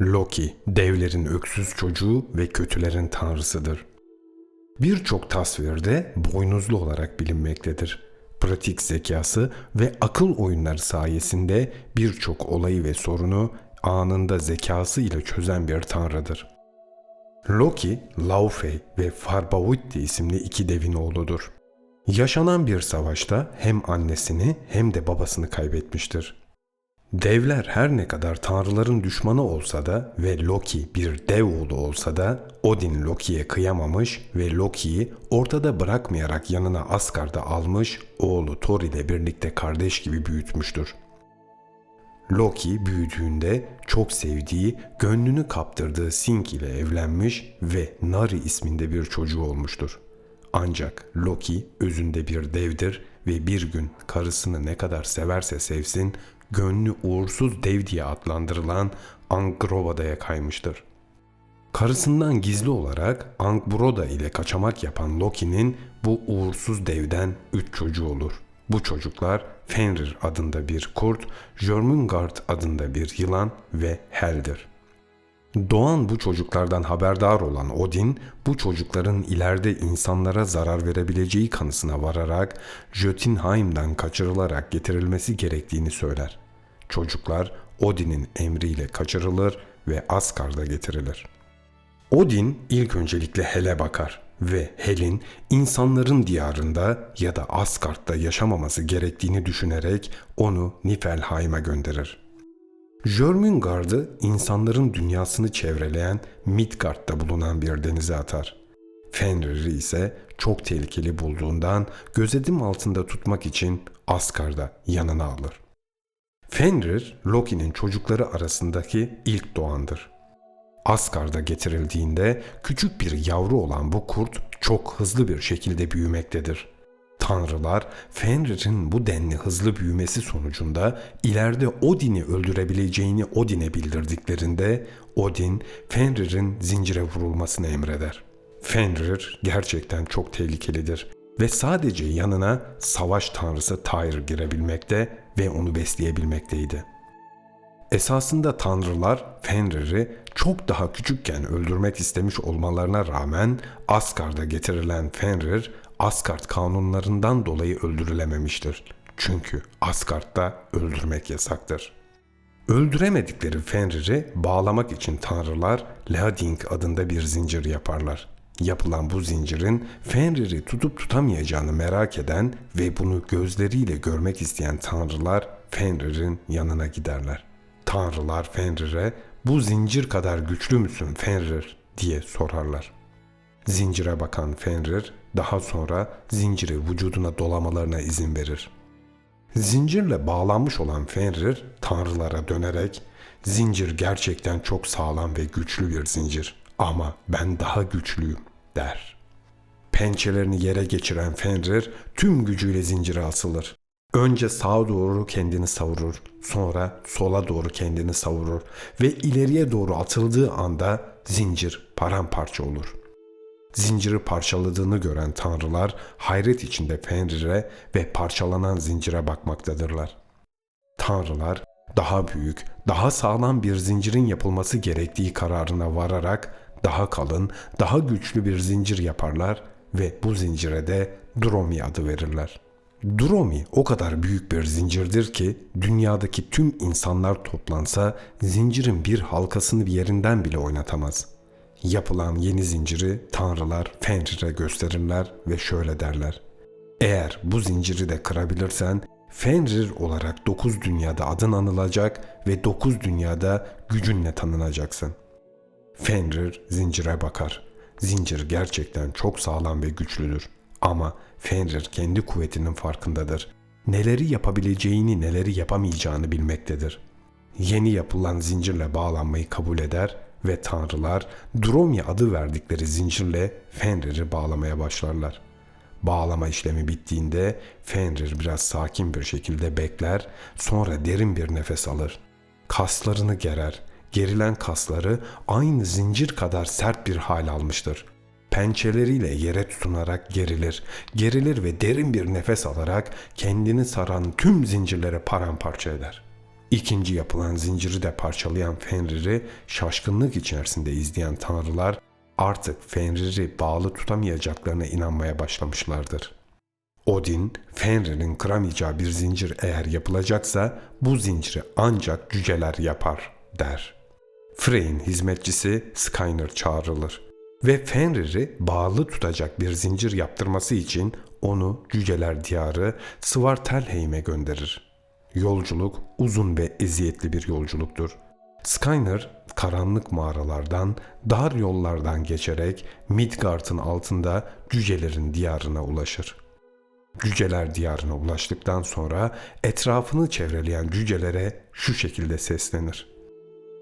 Loki, devlerin öksüz çocuğu ve kötülerin tanrısıdır. Birçok tasvirde boynuzlu olarak bilinmektedir. Pratik zekası ve akıl oyunları sayesinde birçok olayı ve sorunu anında zekası ile çözen bir tanrıdır. Loki, Laufey ve Farbawitti isimli iki devin oğludur. Yaşanan bir savaşta hem annesini hem de babasını kaybetmiştir. Devler her ne kadar tanrıların düşmanı olsa da ve Loki bir dev oğlu olsa da Odin Loki'ye kıyamamış ve Loki'yi ortada bırakmayarak yanına Asgard'a almış, oğlu Thor ile birlikte kardeş gibi büyütmüştür. Loki büyüdüğünde çok sevdiği, gönlünü kaptırdığı Sing ile evlenmiş ve Nari isminde bir çocuğu olmuştur. Ancak Loki özünde bir devdir ve bir gün karısını ne kadar severse sevsin, gönlü uğursuz dev diye adlandırılan Angrova'daya kaymıştır. Karısından gizli olarak Angbroda ile kaçamak yapan Loki'nin bu uğursuz devden üç çocuğu olur. Bu çocuklar Fenrir adında bir kurt, Jörmungand adında bir yılan ve Hel'dir. Doğan bu çocuklardan haberdar olan Odin, bu çocukların ileride insanlara zarar verebileceği kanısına vararak Jötunheim'den kaçırılarak getirilmesi gerektiğini söyler. Çocuklar Odin'in emriyle kaçırılır ve Asgard'a getirilir. Odin ilk öncelikle Hel'e bakar ve Hel'in insanların diyarında ya da Asgard'da yaşamaması gerektiğini düşünerek onu Niflheim'a gönderir. Jörmungand'ı insanların dünyasını çevreleyen Midgard'da bulunan bir denize atar. Fenrir'i ise çok tehlikeli bulduğundan gözetim altında tutmak için Asgard'a yanına alır. Fenrir, Loki'nin çocukları arasındaki ilk doğandır. Asgard'a getirildiğinde küçük bir yavru olan bu kurt çok hızlı bir şekilde büyümektedir. Tanrılar Fenrir'in bu denli hızlı büyümesi sonucunda ileride Odin'i öldürebileceğini Odin'e bildirdiklerinde Odin Fenrir'in zincire vurulmasını emreder. Fenrir gerçekten çok tehlikelidir ve sadece yanına savaş tanrısı Tyr girebilmekte ve onu besleyebilmekteydi. Esasında tanrılar Fenrir'i çok daha küçükken öldürmek istemiş olmalarına rağmen Asgard'a getirilen Fenrir Asgard kanunlarından dolayı öldürülememiştir. Çünkü Asgard'da öldürmek yasaktır. Öldüremedikleri Fenrir'i bağlamak için tanrılar Leading adında bir zincir yaparlar. Yapılan bu zincirin Fenrir'i tutup tutamayacağını merak eden ve bunu gözleriyle görmek isteyen tanrılar Fenrir'in yanına giderler. Tanrılar Fenrir'e bu zincir kadar güçlü müsün Fenrir diye sorarlar. Zincire bakan Fenrir daha sonra zinciri vücuduna dolamalarına izin verir. Zincirle bağlanmış olan Fenrir tanrılara dönerek zincir gerçekten çok sağlam ve güçlü bir zincir ama ben daha güçlüyüm der. Pençelerini yere geçiren Fenrir tüm gücüyle zincire asılır. Önce sağa doğru kendini savurur, sonra sola doğru kendini savurur ve ileriye doğru atıldığı anda zincir paramparça olur. Zinciri parçaladığını gören tanrılar hayret içinde Fenrir'e ve parçalanan zincire bakmaktadırlar. Tanrılar daha büyük, daha sağlam bir zincirin yapılması gerektiği kararına vararak daha kalın, daha güçlü bir zincir yaparlar ve bu zincire de Dromi adı verirler. Dromi o kadar büyük bir zincirdir ki dünyadaki tüm insanlar toplansa zincirin bir halkasını bir yerinden bile oynatamaz. Yapılan yeni zinciri tanrılar Fenrir'e gösterirler ve şöyle derler. Eğer bu zinciri de kırabilirsen Fenrir olarak dokuz dünyada adın anılacak ve dokuz dünyada gücünle tanınacaksın. Fenrir zincire bakar. Zincir gerçekten çok sağlam ve güçlüdür. Ama Fenrir kendi kuvvetinin farkındadır. Neleri yapabileceğini, neleri yapamayacağını bilmektedir. Yeni yapılan zincirle bağlanmayı kabul eder ve tanrılar Dromi adı verdikleri zincirle Fenrir'i bağlamaya başlarlar. Bağlama işlemi bittiğinde Fenrir biraz sakin bir şekilde bekler, sonra derin bir nefes alır. Kaslarını gerer. Gerilen kasları aynı zincir kadar sert bir hal almıştır. Pençeleriyle yere tutunarak gerilir. Gerilir ve derin bir nefes alarak kendini saran tüm zincirlere paramparça eder. İkinci yapılan zinciri de parçalayan Fenrir'i şaşkınlık içerisinde izleyen tanrılar artık Fenrir'i bağlı tutamayacaklarına inanmaya başlamışlardır. Odin, Fenrir'in kıramayacağı bir zincir eğer yapılacaksa bu zinciri ancak cüceler yapar der. Frey'in hizmetçisi Skyner çağrılır ve Fenrir'i bağlı tutacak bir zincir yaptırması için onu cüceler diyarı Svartalheim'e gönderir. Yolculuk uzun ve eziyetli bir yolculuktur. Skyner karanlık mağaralardan, dar yollardan geçerek Midgard'ın altında cücelerin diyarına ulaşır. Cüceler diyarına ulaştıktan sonra etrafını çevreleyen cücelere şu şekilde seslenir.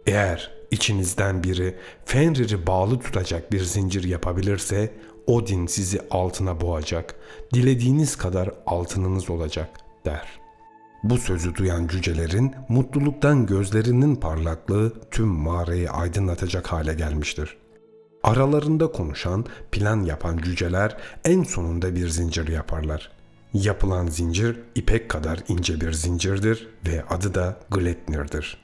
Eğer içinizden biri Fenrir'i bağlı tutacak bir zincir yapabilirse Odin sizi altına boğacak, dilediğiniz kadar altınınız olacak der. Bu sözü duyan cücelerin mutluluktan gözlerinin parlaklığı tüm mağarayı aydınlatacak hale gelmiştir. Aralarında konuşan, plan yapan cüceler en sonunda bir zincir yaparlar. Yapılan zincir ipek kadar ince bir zincirdir ve adı da Gleipnir'dir.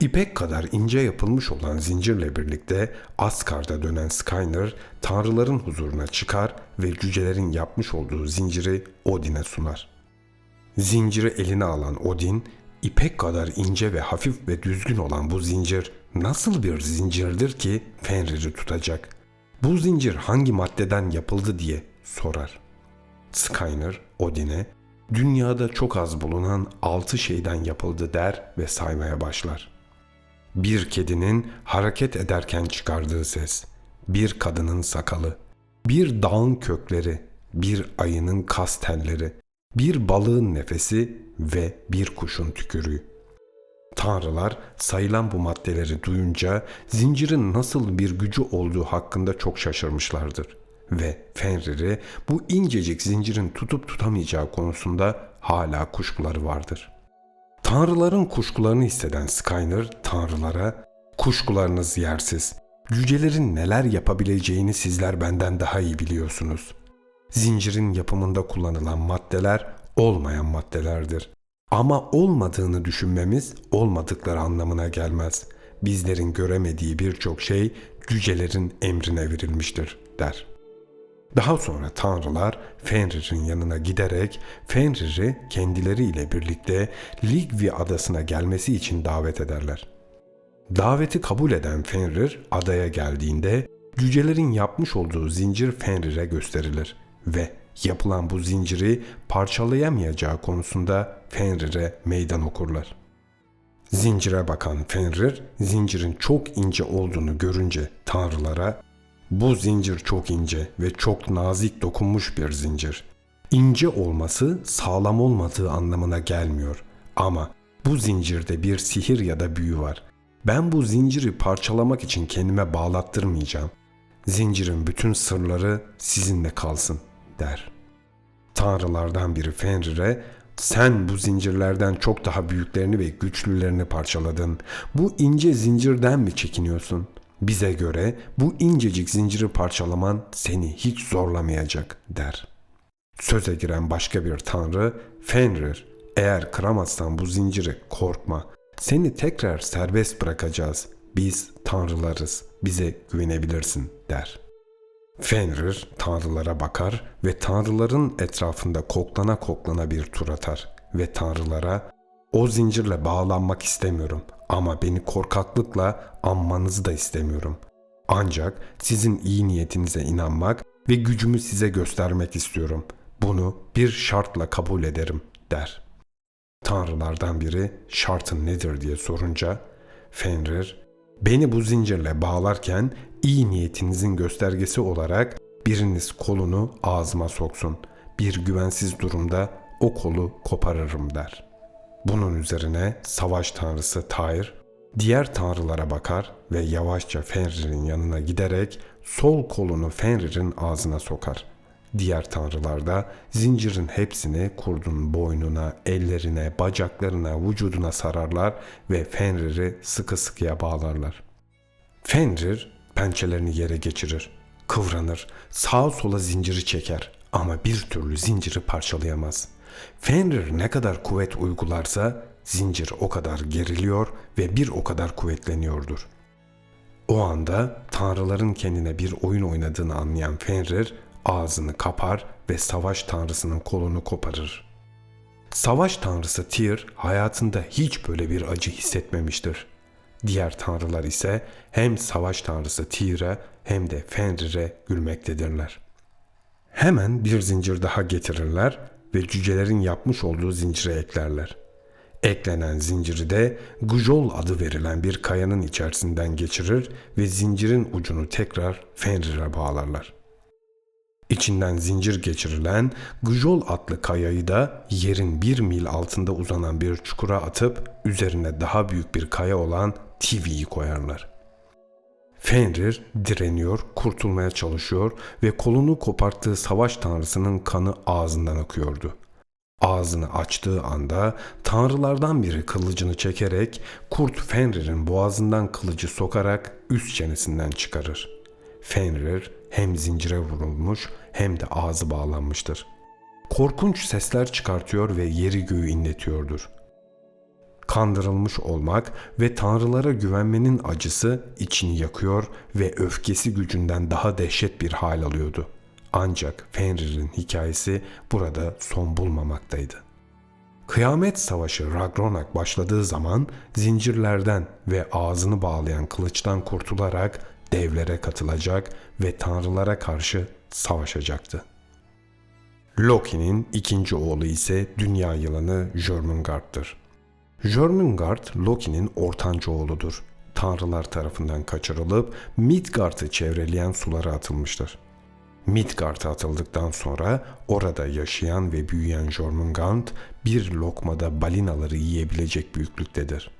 İpek kadar ince yapılmış olan zincirle birlikte Asgard'a dönen Skyner tanrıların huzuruna çıkar ve cücelerin yapmış olduğu zinciri Odin'e sunar. Zinciri eline alan Odin, ipek kadar ince ve hafif ve düzgün olan bu zincir nasıl bir zincirdir ki Fenrir'i tutacak? Bu zincir hangi maddeden yapıldı diye sorar. Skyner Odin'e dünyada çok az bulunan altı şeyden yapıldı der ve saymaya başlar. Bir kedinin hareket ederken çıkardığı ses, bir kadının sakalı, bir dağın kökleri, bir ayının kas telleri, bir balığın nefesi ve bir kuşun tükürüğü. Tanrılar sayılan bu maddeleri duyunca zincirin nasıl bir gücü olduğu hakkında çok şaşırmışlardır ve Fenrir'i bu incecik zincirin tutup tutamayacağı konusunda hala kuşkuları vardır. Tanrıların kuşkularını hisseden Skyner tanrılara kuşkularınız yersiz. Cücelerin neler yapabileceğini sizler benden daha iyi biliyorsunuz. Zincirin yapımında kullanılan maddeler olmayan maddelerdir. Ama olmadığını düşünmemiz olmadıkları anlamına gelmez. Bizlerin göremediği birçok şey cücelerin emrine verilmiştir der. Daha sonra tanrılar Fenrir'in yanına giderek Fenrir'i kendileriyle birlikte Ligvi adasına gelmesi için davet ederler. Daveti kabul eden Fenrir adaya geldiğinde cücelerin yapmış olduğu zincir Fenrir'e gösterilir ve yapılan bu zinciri parçalayamayacağı konusunda Fenrir'e meydan okurlar. Zincire bakan Fenrir, zincirin çok ince olduğunu görünce tanrılara bu zincir çok ince ve çok nazik dokunmuş bir zincir. İnce olması sağlam olmadığı anlamına gelmiyor. Ama bu zincirde bir sihir ya da büyü var. Ben bu zinciri parçalamak için kendime bağlattırmayacağım. Zincirin bütün sırları sizinle kalsın der. Tanrılardan biri Fenrir'e sen bu zincirlerden çok daha büyüklerini ve güçlülerini parçaladın. Bu ince zincirden mi çekiniyorsun? Bize göre bu incecik zinciri parçalaman seni hiç zorlamayacak der. Söze giren başka bir tanrı Fenrir eğer kıramazsan bu zinciri korkma. Seni tekrar serbest bırakacağız. Biz tanrılarız. Bize güvenebilirsin der. Fenrir tanrılara bakar ve tanrıların etrafında koklana koklana bir tur atar ve tanrılara o zincirle bağlanmak istemiyorum ama beni korkaklıkla anmanızı da istemiyorum. Ancak sizin iyi niyetinize inanmak ve gücümü size göstermek istiyorum. Bunu bir şartla kabul ederim der. Tanrılardan biri şartın nedir diye sorunca Fenrir beni bu zincirle bağlarken iyi niyetinizin göstergesi olarak biriniz kolunu ağzıma soksun. Bir güvensiz durumda o kolu koparırım der.'' Bunun üzerine savaş tanrısı Tyr diğer tanrılara bakar ve yavaşça Fenrir'in yanına giderek sol kolunu Fenrir'in ağzına sokar. Diğer tanrılar da zincirin hepsini kurdun boynuna, ellerine, bacaklarına, vücuduna sararlar ve Fenrir'i sıkı sıkıya bağlarlar. Fenrir pençelerini yere geçirir, kıvranır, sağa sola zinciri çeker ama bir türlü zinciri parçalayamaz.'' Fenrir ne kadar kuvvet uygularsa zincir o kadar geriliyor ve bir o kadar kuvvetleniyordur. O anda tanrıların kendine bir oyun oynadığını anlayan Fenrir ağzını kapar ve savaş tanrısının kolunu koparır. Savaş tanrısı Tyr hayatında hiç böyle bir acı hissetmemiştir. Diğer tanrılar ise hem savaş tanrısı Tyr'e hem de Fenrir'e gülmektedirler. Hemen bir zincir daha getirirler ve cücelerin yapmış olduğu zincire eklerler. Eklenen zinciri de Gujol adı verilen bir kayanın içerisinden geçirir ve zincirin ucunu tekrar Fenrir'e bağlarlar. İçinden zincir geçirilen Gujol adlı kayayı da yerin bir mil altında uzanan bir çukura atıp üzerine daha büyük bir kaya olan Tivi'yi koyarlar. Fenrir direniyor, kurtulmaya çalışıyor ve kolunu koparttığı savaş tanrısının kanı ağzından akıyordu. Ağzını açtığı anda tanrılardan biri kılıcını çekerek kurt Fenrir'in boğazından kılıcı sokarak üst çenesinden çıkarır. Fenrir hem zincire vurulmuş hem de ağzı bağlanmıştır. Korkunç sesler çıkartıyor ve yeri göğü inletiyordur. Kandırılmış olmak ve tanrılara güvenmenin acısı içini yakıyor ve öfkesi gücünden daha dehşet bir hal alıyordu. Ancak Fenrir'in hikayesi burada son bulmamaktaydı. Kıyamet Savaşı Ragnarok başladığı zaman zincirlerden ve ağzını bağlayan kılıçtan kurtularak devlere katılacak ve tanrılara karşı savaşacaktı. Loki'nin ikinci oğlu ise dünya yılanı Jörmungand'dır. Jörmungand Loki'nin ortanca oğludur. Tanrılar tarafından kaçırılıp Midgard'ı çevreleyen sulara atılmıştır. Midgard'a atıldıktan sonra orada yaşayan ve büyüyen Jormungand bir lokmada balinaları yiyebilecek büyüklüktedir.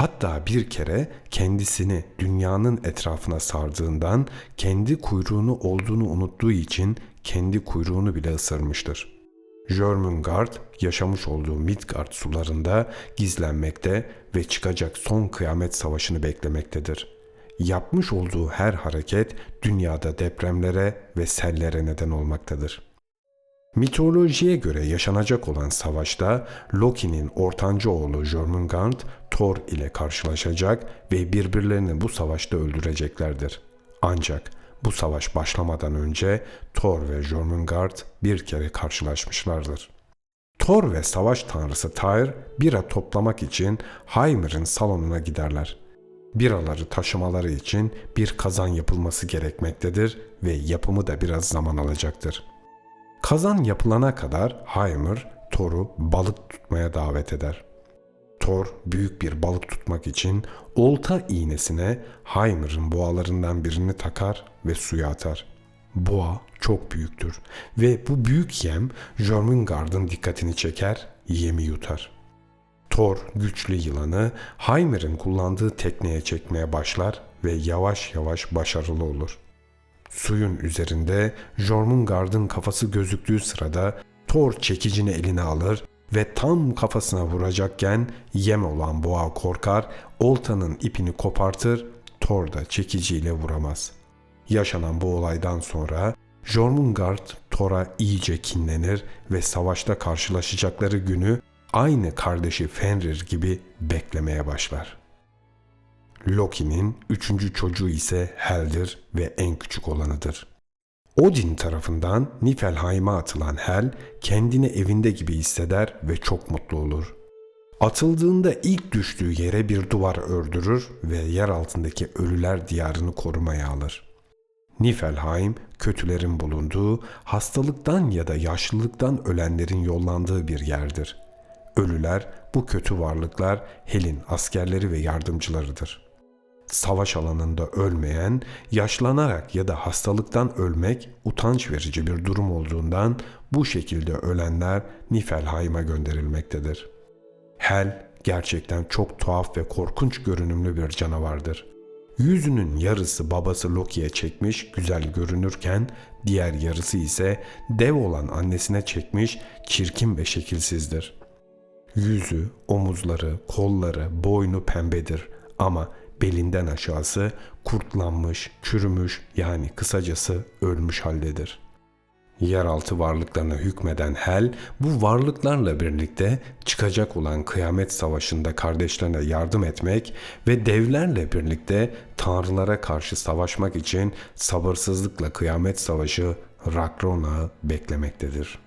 Hatta bir kere kendisini dünyanın etrafına sardığından kendi kuyruğunu olduğunu unuttuğu için kendi kuyruğunu bile ısırmıştır. Jörmungand yaşamış olduğu Midgard sularında gizlenmekte ve çıkacak son kıyamet savaşını beklemektedir. Yapmış olduğu her hareket dünyada depremlere ve sellere neden olmaktadır. Mitolojiye göre yaşanacak olan savaşta Loki'nin ortanca oğlu Jörmungand Thor ile karşılaşacak ve birbirlerini bu savaşta öldüreceklerdir. Ancak bu savaş başlamadan önce Thor ve Jörmungand bir kere karşılaşmışlardır. Thor ve savaş tanrısı Tyr bira toplamak için Hymir'in salonuna giderler. Biraları taşımaları için bir kazan yapılması gerekmektedir ve yapımı da biraz zaman alacaktır. Kazan yapılana kadar Hymir Thor'u balık tutmaya davet eder. Thor büyük bir balık tutmak için olta iğnesine Hymir'in boğalarından birini takar ve suya atar. Boğa çok büyüktür ve bu büyük yem Jormungand'ın dikkatini çeker, yemi yutar. Thor güçlü yılanı Hymir'in kullandığı tekneye çekmeye başlar ve yavaş yavaş başarılı olur. Suyun üzerinde Jormungand'ın kafası gözüktüğü sırada Thor çekicini eline alır ve tam kafasına vuracakken yem olan boğa korkar, oltanın ipini kopartır, Thor da çekiciyle vuramaz. Yaşanan bu olaydan sonra Jormungand Thor'a iyice kinlenir ve savaşta karşılaşacakları günü aynı kardeşi Fenrir gibi beklemeye başlar. Loki'nin üçüncü çocuğu ise Hel'dir ve en küçük olanıdır. Odin tarafından Niflheim'a atılan Hel kendini evinde gibi hisseder ve çok mutlu olur. Atıldığında ilk düştüğü yere bir duvar ördürür ve yer altındaki ölüler diyarını korumaya alır. Niflheim kötülerin bulunduğu, hastalıktan ya da yaşlılıktan ölenlerin yollandığı bir yerdir. Ölüler bu kötü varlıklar Hel'in askerleri ve yardımcılarıdır savaş alanında ölmeyen, yaşlanarak ya da hastalıktan ölmek utanç verici bir durum olduğundan bu şekilde ölenler Niflheim'a gönderilmektedir. Hel gerçekten çok tuhaf ve korkunç görünümlü bir canavardır. Yüzünün yarısı babası Loki'ye çekmiş güzel görünürken diğer yarısı ise dev olan annesine çekmiş çirkin ve şekilsizdir. Yüzü, omuzları, kolları, boynu pembedir ama belinden aşağısı kurtlanmış, çürümüş yani kısacası ölmüş haldedir. Yeraltı varlıklarına hükmeden Hel, bu varlıklarla birlikte çıkacak olan kıyamet savaşında kardeşlerine yardım etmek ve devlerle birlikte tanrılara karşı savaşmak için sabırsızlıkla kıyamet savaşı Ragnarok'u beklemektedir.